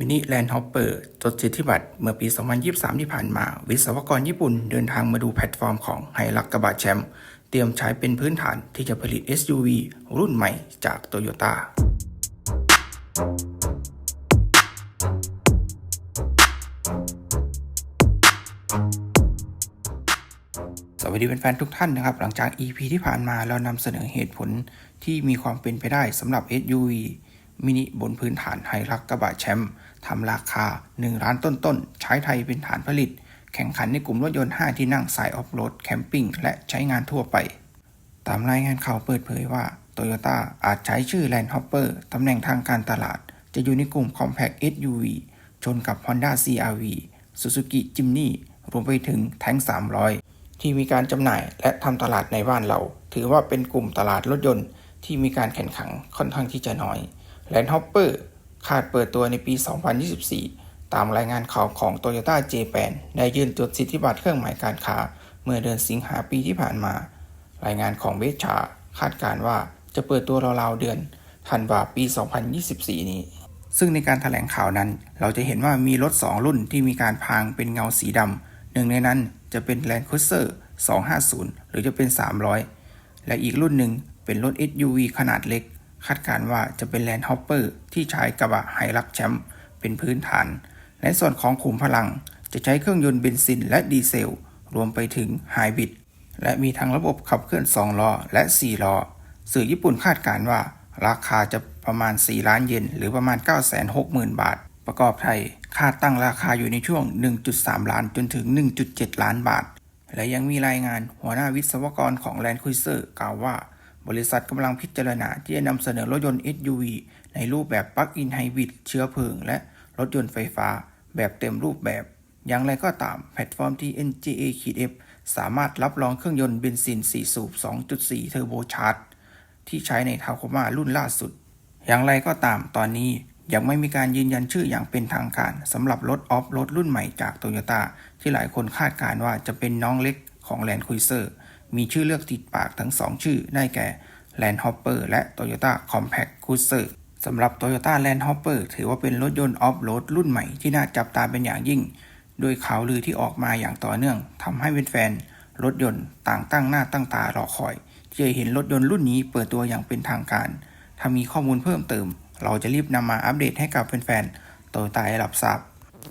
มินิแลนด์ฮอปเปอร์จดสิทธิบัตรเมื่อปี 2023 ที่ผ่านมา วิศวกรญี่ปุ่นเดินทางมาดูแพลตฟอร์มของไฮลักกระบะแชมป์เตรียมใช้เป็นพื้นฐานที่จะผลิต SUV รุ่นใหม่จากโตโยต้าสวัสดีแฟนๆทุกท่านนะครับ หลังจาก EP ที่ผ่านมาเรานำเสนอเหตุผลที่มีความเป็นไปได้สำหรับ SUV มินิบนพื้นฐานไฮรักกระบะแชมป์ทำราคา 1 ล้านต้นๆ ใช้ไทยเป็นฐานผลิต แข่งขันในกลุ่มรถยนต์ 5 ที่นั่งสายออฟโรดแคมปิ้งและใช้งานทั่วไป ตามรายงานข่าวเปิดเผยว่า Toyota อาจใช้ชื่อ Land Hopper ตำแหน่งทางการตลาด จะอยู่ในกลุ่ม Compact SUV ชนกับ Honda CRV Suzuki Jimny รวมไปถึง Tank 300 ที่มีการจำหน่ายและทำตลาดในบ้านเรา ถือว่าเป็นกลุ่มตลาดรถยนต์ที่มีการแข่งขันค่อนข้างที่จะน้อย Land Hopper คาดเปิดตัวในปี 2024 ตามรายงานข่าวของ Toyota Japan ได้ยื่นจดสิทธิบัตรเครื่องหมายการค้า เมื่อเดือนสิงหาปีที่ผ่านมา รายงานของเวชชาคาดการณ์ว่าจะเปิดตัวราวๆเดือนธันวาปี 2024 นี้ ซึ่งในการถแถลงข่าวนั้น เราจะเห็นว่ามีรถ 2 รุ่นที่มีการพรางเป็นเงาสีดำหนึ่งในนั้นจะเป็น Land Cruiser 250 หรือจะเป็น 300 และอีกรุ่นหนึ่งเป็นรถ SUV ขนาดเล็ก คาดการว่าจะเป็น Land Hopper ที่ใช้กระบะไฮรักแชมป์เป็นพื้นฐาน ในส่วนของขุมพลังจะใช้เครื่องยนต์เบนซินและดีเซล รวมไปถึงไฮบริดและมีทั้งระบบขับเคลื่อน 2 ล้อ และ 4 ล้อ สื่อญี่ปุ่นคาดการว่า ราคาจะประมาณ 4 ล้านเยนหรือประมาณ 960,000 บาท ประกอบไทย คาดตั้งราคาอยู่ในช่วง 1.3 ล้านจนถึง 1.7 ล้านบาท และยังมีรายงานหัวหน้าวิศวกรของ Land Cruiser กล่าวว่า บริษัทกำลังพิจารณาที่จะนำเสนอรถยนต์ SUV ในรูปแบบปลั๊กอินไฮบริดเชื้อเพลิง และรถยนต์ไฟฟ้า แบบเต็มรูปแบบ อย่างไรก็ตามแพลตฟอร์มที่ NJA-F สามารถรับรองเครื่องยนต์เบนซิน 4 สูบ 2.4 เทอร์โบชาร์จที่ใช้ในทาโคมารุ่นล่าสุด อย่างไรก็ตามตอนนี้ยังไม่มีการยืนยันชื่ออย่างเป็นทางการสำหรับรถออฟโรดรุ่นใหม่จากโตโยต้าที่หลายคนคาดการณ์ว่าจะเป็นน้องเล็กของ Land Cruiser มีชื่อเลือกติดปากทั้ง 2 ชื่อ ได้แก่ Land Hopper และ Toyota Compact Cruiser สำหรับ Toyota Land Hopper ถือว่าเป็นรถยนต์ออฟโรดรุ่นใหม่ที่น่าจับตาเป็นอย่างยิ่ง โดยข่าวลือที่ออกมาอย่างต่อเนื่องทำให้แฟนๆรถยนต์ต่างตั้งหน้าตั้งตารอคอยที่จะเห็นรถยนต์รุ่นนี้เปิดตัวอย่างเป็นทางการ ถ้ามีข้อมูลเพิ่มเติม เราจะรีบนำมาอัปเดตให้กับแฟนๆโตโยต้าให้รับทราบ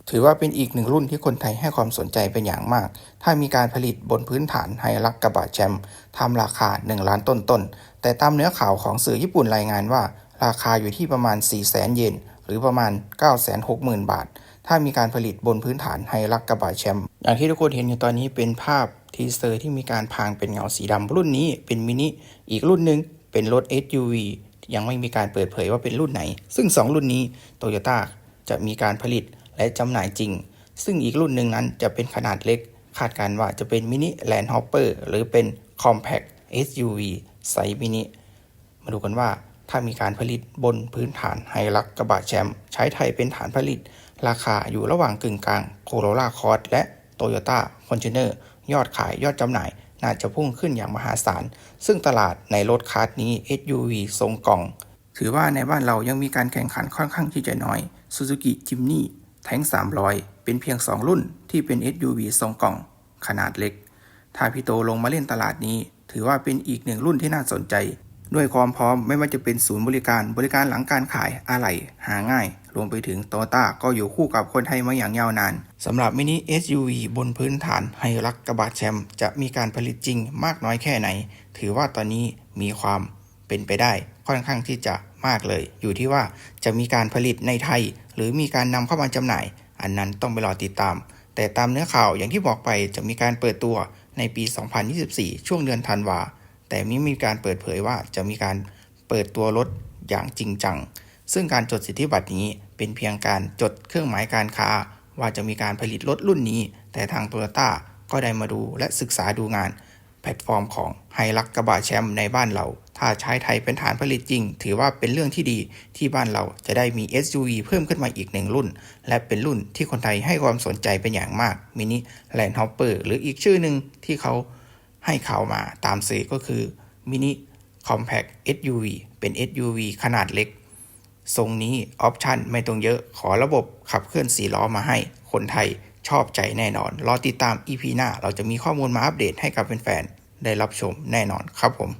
ถือว่าเป็นอีกหนึ่งรุ่นที่คนไทยให้ความสนใจเป็นอย่างมาก ถ้ามีการผลิตบนพื้นฐานไฮรักกระบะแชมป์ทำราคา 1 ล้านต้นๆ แต่ตามเนื้อข่าวของสื่อญี่ปุ่นรายงานว่า ราคาอยู่ที่ประมาณ 4 0 0 0 0 0เยน หรือประมาณ 960,000 บาท ถ้ามีการผลิตบนพื้นฐานไฮรักกระบะแชมป์อย่างที่ทุกคนเห็นอยู่ตอนนี้เป็นภาพทีเซอร์ที่มีการพรางเป็นเงาสีดำรุ่นนี้เป็นมินิอีกรุ่นหนึ่งเป็นรถ SUV ยังไม่มีการเปิดเผยว่าเป็นรุ่นไหน ซึ่ง 2 รุ่นนี้โตโยต้าจะมีการผลิต และจำหน่ายจริง ซึ่งอีกรุ่นหนึ่งนั้นจะเป็นขนาดเล็ก คาดการว่าจะเป็นมินิแลนด์ฮอปเปอร์หรือเป็น Compact SUV ไซส์มินิ มาดูกันว่าถ้ามีการผลิตบนพื้นฐานไฮรักกระบะแชมป์ใช้ไทยเป็นฐานผลิต ราคาอยู่ระหว่างกึ่งกลางโคโรล่าคอร์และโตโยต้าฟอนเ t เนอร์ยอดขายยอดจำหน่าย น่าจะพุ่งขึ้นอย่างมหาศาล ซึ่งตลาดในรถคาร์ดนี้ SUV ทรงกล่อง ถือว่าในบ้านเรายังมีการแข่งขันค่อนข้างที่จะน้อย Suzuki Jimny แทง300 เป็นเพียง 2 รุ่นที่เป็น SUV ทรงกล่อง ขนาดเล็ก ถ้าพี่โตลงมาเล่นตลาดนี้ ถือว่าเป็นอีกหนึ่งรุ่นที่น่าสนใจ ด้วยความพร้อมไม่ว่าจะเป็นศูนย์บริการบริการหลังการขายอะไหล่หาง่าย รวมไปถึงโตต้าก็อยู่คู่กับคนไทยมาอย่างยาวนานสำหรับมินิ SUV บนพื้นฐานไฮรักกระบะแชมป์จะมีการผลิตจริงมากน้อยแค่ไหน ถือว่าตอนนี้มีความเป็นไปได้ ค่อนข้างที่จะมากเลย อยู่ที่ว่าจะมีการผลิตในไทย หรือมีการนำเข้ามาจำหน่าย อันนั้นต้องไปรอติดตาม แต่ตามเนื้อข่าวอย่างที่บอกไปจะมีการเปิดตัวในปี 2024 ช่วงเดือนธันวาแต่ไม่มีการเปิดเผยว่าจะมีการเปิดตัวรถอย่างจริงจัง ซึ่งการจดสิทธิบัตรนี้เป็นเพียงการจดเครื่องหมายการค้า ว่าจะมีการผลิตรถรุ่นนี้ แต่ทางโตโยต้าก็ได้มาดูและศึกษาดูงาน แพลตฟอร์มของไฮรักกระบะแชมป์ในบ้านเรา ถ้าใช้ไทยเป็นฐานผลิตจริง ถือว่าเป็นเรื่องที่ดีที่บ้านเราจะได้มี SUV เพิ่มขึ้นมาอีกหนึ่งรุ่น และเป็นรุ่นที่คนไทยให้ความสนใจเป็นอย่างมากมินิแลนด์ฮอปเปอร์หรืออีกชื่อหนึ่งที่เขาให้ข่าวมาตามสื่อก็คือมินิคอมแพค SUV เป็น SUV ขนาดเล็ก ทรงนี้ออปชันไม่ต้องเยอะขอระบบขับเคลื่อนสีล้อมาให้คนไทยชอบใจแน่นอน รอติดตาม EP หน้าเราจะมีข้อมูลมาอัปเดตให้กับแฟน ได้รับชมแน่นอนครับผม